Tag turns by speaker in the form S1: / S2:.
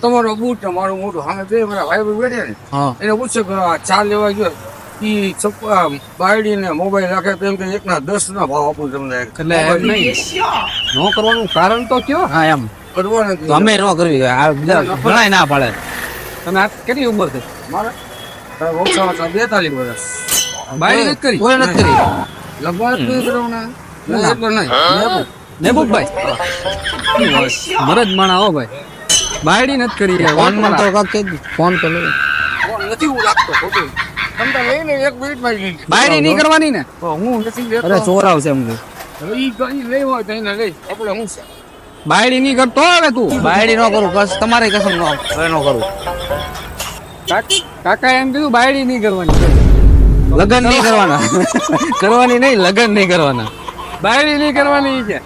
S1: તમારો બૂટ ને મારું મોટું સામે બે મારા ભાઈ ભાઈ ને. એને પૂછ્યો કે આ ચા લેવા ગયો? આ મોબાઈલ રાખે તો એમ કે એકના દસના ભાવ આપું તમને.
S2: એટલે એમ નહીં. નો કરવાનું કારણ તો કયો?
S3: હા એમ. તો અમે ન કરવી આ ના પાડે.
S2: તમે આ કેટલી ઉંમર છે?
S1: મારે? ઓછામાં બેતાલીસ વર્ષ.
S2: બાયડી નથી કરી?
S3: કોઈ નથી કરી.
S1: લગભગ નહીં કરવાના. નહીં.
S2: મહેબૂબભાઈ મરદ માણા હો ભાઈ. બાયડી નથી કરી.
S3: ફોનમાં તો ફોન
S1: કરો નથી હું ખોટું. તમે લઈને લઈ એક મિનિટમાં લઈ લે.
S2: બાયડી નહીં કરવાની ને?
S1: હું નથી લેતો.
S3: અરે ચોર આવશે એમ
S1: ઈ કઈ લઈ હોય તો એને લઈ. આપણે હું છે?
S2: બાયડી નહીં કરતો હવે તું.
S3: બાયડી ન કરું બસ તમારે કસમ ન હવે ન કરું.
S2: કાકા એમ કીધું બાયડી નહીં કરવાની.
S3: લગન નહીં કરવાના. કરવાની નહીં લગન નહીં કરવાના.
S2: બાયડી નહીં કરવાની કે.